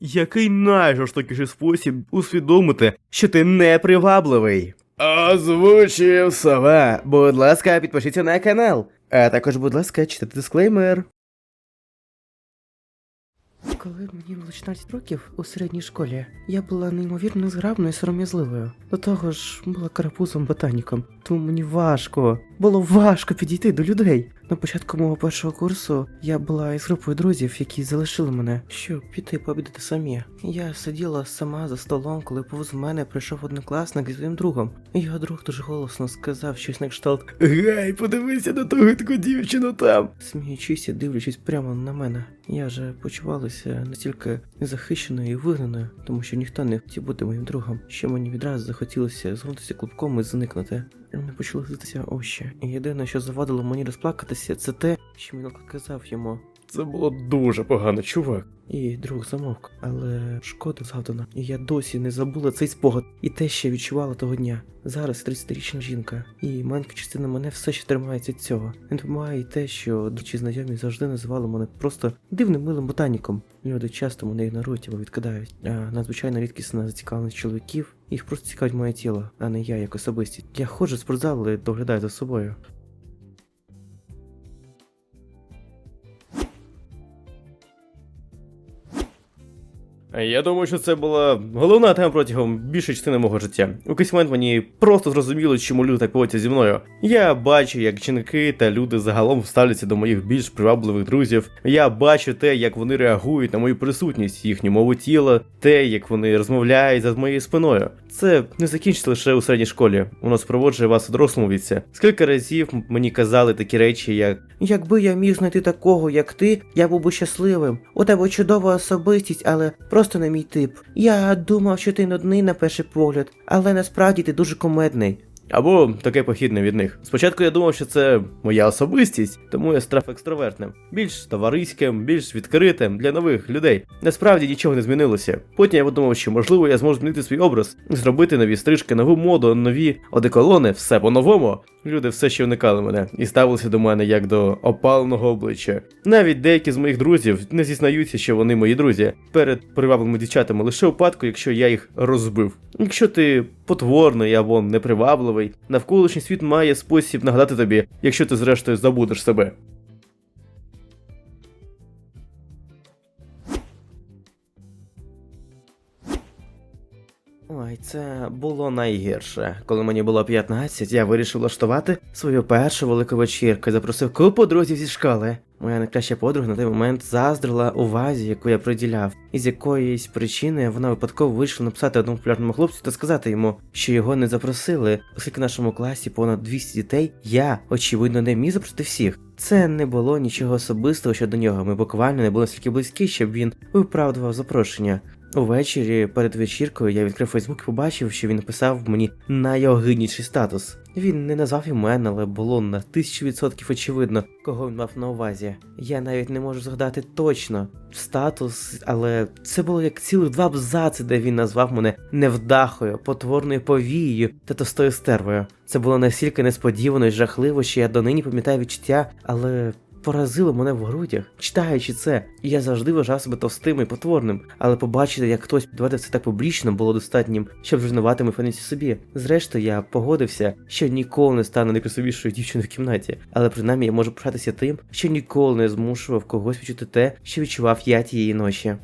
Який найжорстокіший спосіб усвідомити, що ти непривабливий? Озвучив сова. Будь ласка, підпишіться на канал. А також, будь ласка, читайте дисклеймер. Коли мені було 16 років у середній школі, я була неймовірно зграбною і сором'язливою. До того ж, була карапузом ботаніком, тому мені важко, було важко підійти до людей. На початку мого першого курсу я була із групою друзів, які залишили мене, щоб піти пообідати самі. Я сиділа сама за столом, коли повз мене прийшов однокласник зі своїм другом. Його друг дуже голосно сказав щось на кшталт Гей, подивися на ту гидку дівчину там. Сміючись і дивлячись прямо на мене, я вже почувалася настільки незахищеною і вигнаною, тому що ніхто не хотів бути моїм другом, що мені відразу захотілося згорнутися клубком і зникнути. І мене почали злитися очі. І єдине, що завадило мені розплакатися, це те, що Мінок казав йому. Це було дуже погано, чувак. І друг замовк, але шкода завдана. І я досі не забула цей спогад і те, що я відчувала того дня. Зараз 30-річна жінка, і маленька частина мене все ще тримається цього. Не допомагає і те, що друзі знайомі завжди називали мене просто дивним милим ботаніком. Люди часто мене ігнорують або відкидають. А надзвичайно рідкісна зацікавленість чоловіків. Їх просто цікавить моє тіло, а не я як особистість. Я ходжу в спортзал і доглядаю за собою. Я думаю, що це була головна тема протягом більшої частини мого життя. У якийсь момент мені просто зрозуміло, чому люди так поводяться зі мною. Я бачу, як жінки та люди загалом ставляться до моїх більш привабливих друзів. Я бачу те, як вони реагують на мою присутність, їхню мову тіла, те, як вони розмовляють за моєю спиною. Це не закінчиться лише у середній школі. Воно спроводжує вас у дорослому віці. Скільки разів мені казали такі речі, як Якби я міг знайти такого, як ти, я був би щасливим. У тебе чудова особистість, але просто не мій тип. Я думав, що ти нудний на перший погляд, але насправді ти дуже комедний. Або таке похідне від них. Спочатку я думав, що це моя особистість, тому я став екстравертним, більш товариським, більш відкритим для нових людей. Насправді нічого не змінилося. Потім я подумав, що можливо я зможу змінити свій образ, зробити нові стрижки, нову моду, нові одеколони, все по-новому. Люди все ще уникали мене і ставилися до мене як до опаленого обличчя. Навіть деякі з моїх друзів не зізнаються, що вони мої друзі перед привабливими дівчатами лише випадку, якщо я їх розбив. Якщо ти потворний або непривабливий, навколишній світ має спосіб нагадати тобі, якщо ти зрештою забудеш себе. Це було найгірше. Коли мені було 15, я вирішив влаштувати свою першу велику вечірку і запросив купу друзів зі школи. Моя найкраща подруга на той момент заздрила увазі, яку я приділяв, і з якоїсь причини вона випадково вийшла написати одному популярному хлопцю та сказати йому, що його не запросили, оскільки в нашому класі понад 200 дітей, я, очевидно, не міг запросити всіх. Це не було нічого особистого щодо нього. Ми буквально не були настільки близькі, щоб він виправдував запрошення. Увечері перед вечіркою я відкрив Фейсбук і побачив, що він написав мені найогидніший статус. Він не назвав імен, але було на тисячу відсотків очевидно, кого він мав на увазі. Я навіть не можу згадати точно статус, але це було як цілих два абзаци, де він назвав мене невдахою, потворною повією та тостою стервою. Це було настільки несподівано і жахливо, що я донині пам'ятаю відчуття, але поразило мене в грудях, читаючи це. Я завжди вважав себе товстим і потворним, але побачити, як хтось підводив це так публічно, було достатнім, щоб мою впевненість собі. Зрештою, я погодився, що ніколи не стану найкрасивішою дівчиною в кімнаті, але принаймні я можу пишатися тим, що ніколи не змушував когось відчути те, що відчував я тієї ночі.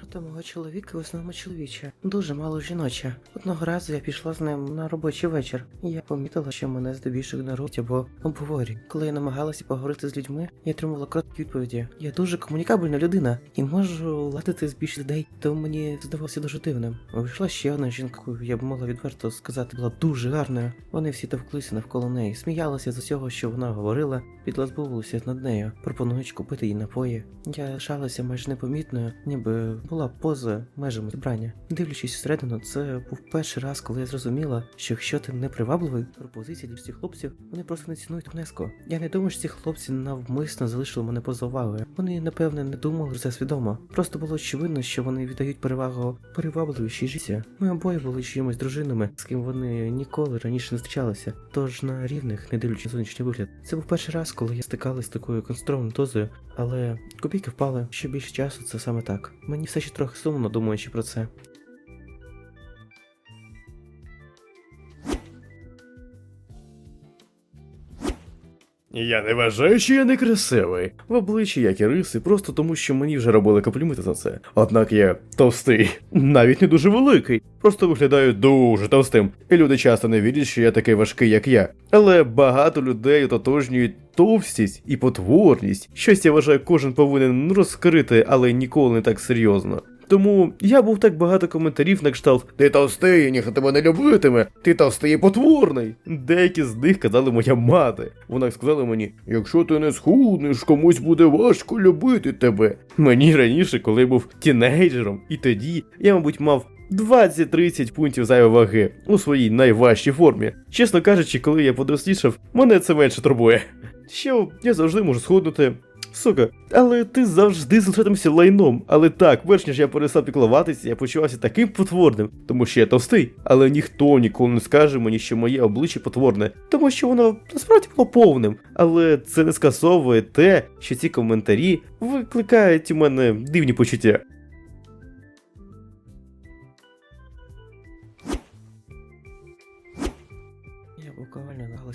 Рота мого чоловіка в основному чоловіча, дуже мало жіноча. Одного разу я пішла з ним на робочий вечір, і я помітила, що мене здебільшого ігнорують або обговорюють. Коли я намагалася поговорити з людьми, я отримувала короткі відповіді. Я дуже комунікабельна людина і можу ладити з більш людей, тому мені здавалося дуже дивним. Вийшла ще одна жінка, я б могла відверто сказати, була дуже гарною. Вони всі товклися навколо неї, сміялися з усього, що вона говорила, підлазбувалися над нею, пропонуючи купити їй напої. Я лишалася майже непомітною, ніби була поза межами зібрання. Дивлячись всередину, це був перший раз, коли я зрозуміла, що якщо ти не привабливий, пропозиції для всіх хлопців вони просто не цінують внеску. Я не думаю, що ці хлопці навмисно залишили мене поза увагою. Вони, напевне, не думали про це свідомо. Просто було очевидно, що вони віддають перевагу привабливішій житті. Ми обоє були чиїмось дружинами, з ким вони ніколи раніше не зустрічалися. Тож на рівних, не дивлячись на зовнішній вигляд. Це був перший раз, коли я стикалась з такою конструктивною дозою, але копійки впали. Ще більше часу це саме так. Мені все ще трохи сумно, думаючи про це. Я не вважаю, що я некрасивий. В обличчі, як і риси, просто тому, що мені вже робили компліменти за це. Однак я товстий, навіть не дуже великий. Просто виглядаю дуже товстим. І люди часто не вірять, що я такий важкий, як я. Але багато людей ототожнюють товстість і потворність. Щось я вважаю, кожен повинен розкрити, але ніколи не так серйозно. Тому я був так багато коментарів на кшталт Ти товстий, ніхто тебе не любитиме, ти товстий потворний. Деякі з них казали моя мати. Вона сказала мені, якщо ти не схуднеш, комусь буде важко любити тебе. Мені раніше, коли я був тінейджером, і тоді я, мабуть, мав 20-30 пунктів зайвої ваги у своїй найважчій формі. Чесно кажучи, коли я подрослішав, мене це менше турбує. Що я завжди можу схуднути. Сука, але ти завжди залишатимешся лайном. Але так, перш ніж я перестав піклуватися, я почувався таким потворним, тому що я товстий. Але ніхто ніколи не скаже мені, що моє обличчя потворне, тому що воно насправді було повним. Але це не скасовує те, що ці коментарі викликають у мене дивні почуття.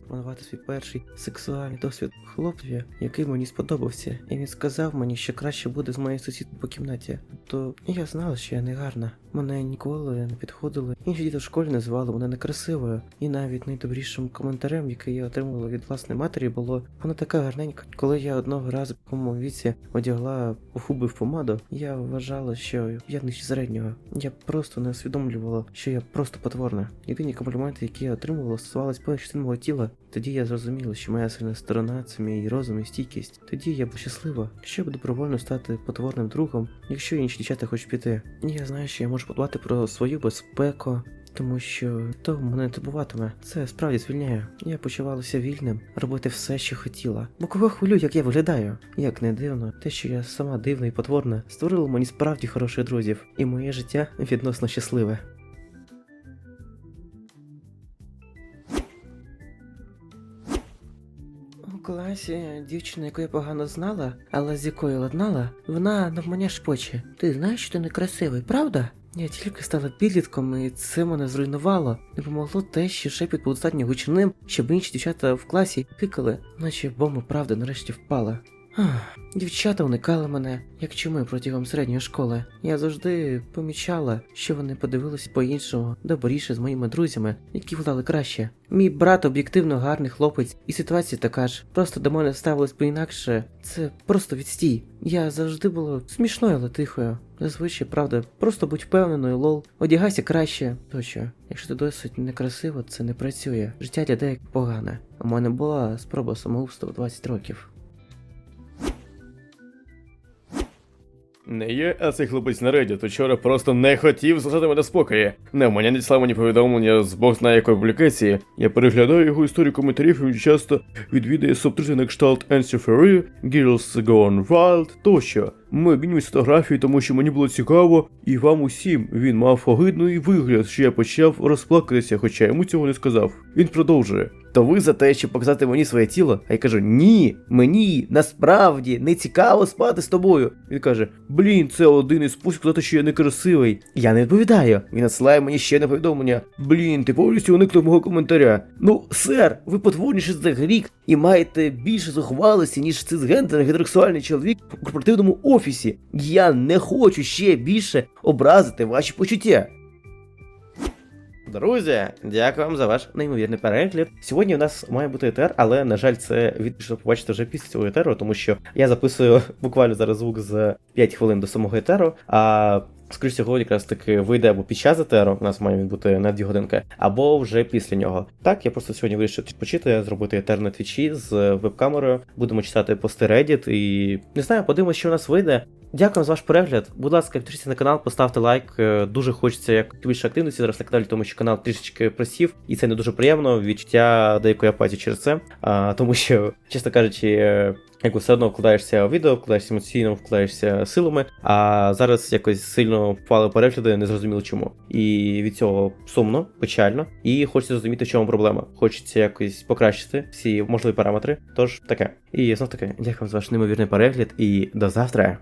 Планувати свій перший сексуальний досвід хлопця, який мені сподобався, і він сказав мені, що краще буде з моєю сусідкою по кімнаті. То я знала, що я не гарна. Мене ніколи не підходили. Інші діти в школі називали мене некрасивою. І навіть найдобрішим коментарем, який я отримала від власної матері, було вона така гарненька. Коли я одного разу в такому віці одягла губи в помаду, я вважала, що я нижче середнього. Я просто не усвідомлювала, що я просто потворна. Єдині компліменти, які я отримувала, стосувались частин мого тіла. Тоді я зрозуміла, що моя сильна сторона це мій розум і стійкість. Тоді я була щаслива, що добровольно стати потворним другом, якщо інші дівчата хочуть піти. Я знаю, що я можу подбати про свою безпеку. Тому що то мене не турбуватиме. Це справді звільняє. Я почувалася вільним, робити все, що хотіла. Бо кого хвилюю, як я виглядаю? Як не дивно, те, що я сама дивна і потворна, створило мені справді хороших друзів, і моє життя відносно щасливе. Класі дівчина, яку я погано знала, але з якою ладнала, вона навмання шпоче. Ти знаєш, що ти некрасивий, правда? Я тільки стала підлітком, і це мене зруйнувало. Не помогло те, що шепіт був достатньо гучним, щоб інші дівчата в класі кикали, наче бомба правди нарешті впала. Дівчата уникали мене, як чуми протягом середньої школи. Я завжди помічала, що вони подивилися по-іншому, добріше з моїми друзями, які вдали краще. Мій брат об'єктивно гарний хлопець, і ситуація така ж. Просто до мене ставилось по-інакше. Це просто відстій. Я завжди була смішною, але тихою. Зазвичай, правда, просто будь впевненою, лол, одягайся краще. Тощо, якщо ти досить некрасиво, це не працює. Життя для деяких погане. У мене була спроба самогубства в 20 років. Не є, а цей хлопець на Reddit вчора просто не хотів залишати мене спокої. Не, мені не слава мені повідомлення з бог знає якої публікації. Я переглядаю його історію коментарів, і часто відвідує субтитри на кшталт Answer Fury, Girls Gone Wild тощо. Ми обмінюємося фотографією, тому що мені було цікаво, і вам усім він мав огидний вигляд, що я почав розплакатися, хоча йому цього не сказав. Він продовжує. То ви за те, щоб показати мені своє тіло? А я кажу: ні, мені насправді не цікаво спати з тобою. Він каже: Блін, це один із спосіб сказати, що я некрасивий. Я не відповідаю. Він надсилає мені ще одне повідомлення. Блін, ти повністю уникнув мого коментаря. Ну, сер, ви потворніше за рік і маєте більше зухвалості, ніж цисгендерний гетеросексуальний чоловік у корпоративному офісі. Я не хочу ще більше образити ваші почуття. Друзі, дякую вам за ваш неймовірний перегляд. Сьогодні у нас має бути етер, але на жаль, це що побачите вже після цього етеру, тому що я записую буквально зараз звук з 5 хвилин до самого етеру. А скоріш всього, якраз таки вийде або під час етеру, у нас має він бути на 2 годинки, або вже після нього. Так, я просто сьогодні вирішив відпочити, зробити етер на твічі з веб-камерою. Будемо читати пости Reddit і не знаю, подивимося, що у нас вийде. Дякую за ваш перегляд. Будь ласка, підпишіться на канал, поставте лайк. Е, Дуже хочеться як більше активності зараз на каналі, тому що канал трішечки просів, і це не дуже приємно. Відчуття деякої апатії через це. А, тому що, чесно кажучи, е, якби все одно вкладаєшся у відео, вкладаєшся емоційно, вкладаєшся силами, а зараз якось сильно впали перегляди, не зрозуміло чому. І від цього сумно, печально, і хочеться зрозуміти, в чому проблема. Хочеться якось покращити всі можливі параметри. Тож таке. І знов таки, дякую за ваш неймовірний перегляд і до завтра.